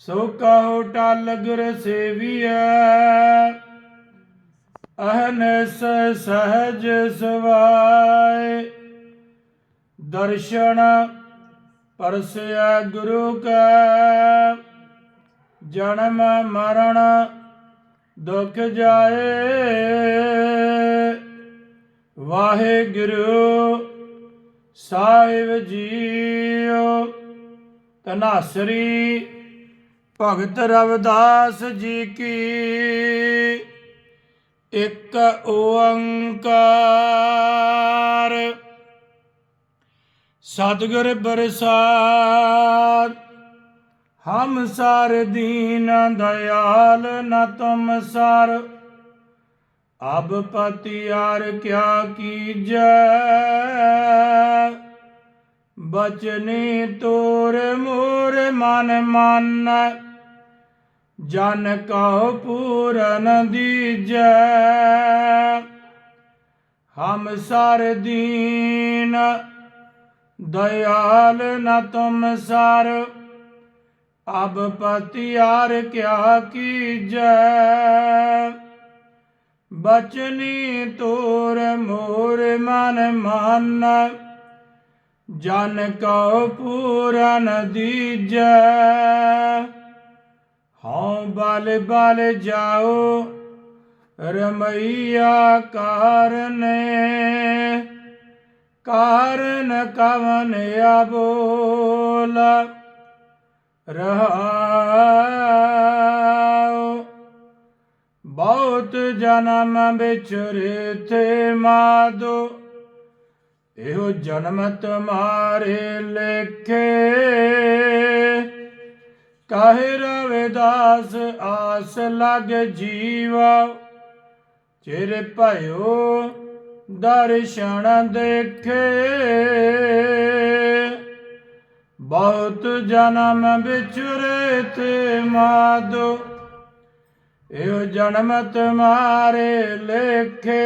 ਸੋ ਕਹੋ ਟਲ ਗੁਰ ਸੇਵੀਐ, ਅਹਨਸ ਸਹਜ ਸਵਾਏ। ਦਰਸ਼ਨ ਪਰਸਿਆ ਗੁਰੂ ਕਾ, ਜਨਮ ਮਰਨ ਦੁਖ ਜਾਏ। ਵਾਹਿਗੁਰੂ ਸਾਹਿਬ ਜੀਓ, ਤਨਾਸਰੀ ਭਗਤ ਰਵਿਦਾਸ ਜੀ ਕੀ? ਇੱਕ ਓੰਕਾਰ। ਸਤਿਗੁਰ ਪ੍ਰਸਾਦ, ਹਮ ਸਾਰ ਦੀਨ ਦਇਆਲ ਨ ਤੁਮ ਸਾਰ। ਅਬ ਪਤਿਆਰ ਕਿਆ ਕੀਜੈ? ਬਚਨੀ ਤੋਰ ਮੋਰ ਮਨ ਮਨ। ਜਨ ਕਉ ਪੂਰਨ ਦੀਜੈ, ਹਮ ਸਰ ਦੀਨ, ਦਇਆਲ ਨ ਤੁਮ ਸਰ, ਅਬ ਪਤਿਆਰ ਕਿਆ ਕੀਜੈ। ਬਚਨੀ ਤੋਰ ਮੋਰ ਮਨ ਮਨ ਜਨ ਕਉ ਪੂਰਨ ਦੀਜੈ। ਹਉ ਬਲ ਬਲ ਜਾਓ, ਰਮਈਆ ਕਾਰਨੇ ਕਾਰਨ ਕਵਨ ਅਬੋਲ ਰਹਾਉ ਬਹੁਤ ਜਨਮ ਵਿਚਰੇ ਤੇ ਮਾਦੋ, ਇਹੋ ਜਨਮ ਤੁਮਾਰੇ ਲੇਖੇ। ਕਾਹੇ ਦਾਸ ਆਸ ਲਗ ਜੀਵਾ। ਚਿਰ ਭਇਓ ਦਰਸ਼ਨ ਦੇਖੇ। ਬਹੁਤ ਜਨਮ ਵਿਚਰੇ ਤੇ ਮਾਦੋ। ਇਹੋ ਜਨਮ ਤੁਮਾਰੇ ਲੇਖੇ।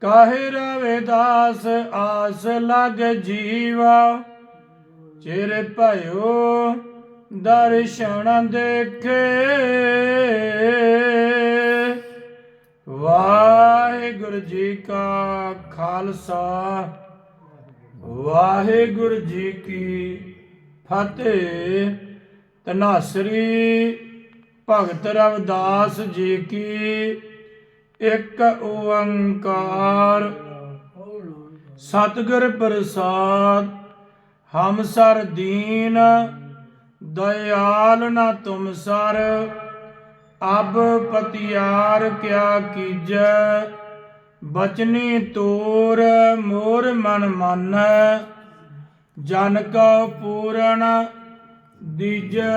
ਕਾਹੇ ਰਵਿਦਾਸ ਆਸ ਲਗ ਜੀਵਾ। ਚਿਰ ਭਇਓ ਦਰਸ਼ਨ ਦੇਖੇ। ਵਾਹਿਗੁਰੂ ਜੀ ਕਾ ਖਾਲਸਾ। ਵਾਹਿਗੁਰੂ ਜੀ ਕੀ ਫਤਿਹ। ਤਨਾਸਰੀ ਭਗਤ ਰਵਿਦਾਸ ਜੀ ਕੀ ਇੱਕ ਓੰਕਾਰ। ਸਤਿਗੁਰ ਪ੍ਰਸਾਦ ਹਮ ਦੀਨ ਦਇਆਲ ਨਾ ਤੁਮ ਸਰ, ਅਬ ਪਤਿਆਰ ਕਿਆ ਕੀਜੈ? ਬਚਨੀ ਤੋਰ ਮੋਰ ਮਨ ਮਨ, ਜਨ ਕਉ ਪੂਰਨ ਦੀਜੈ।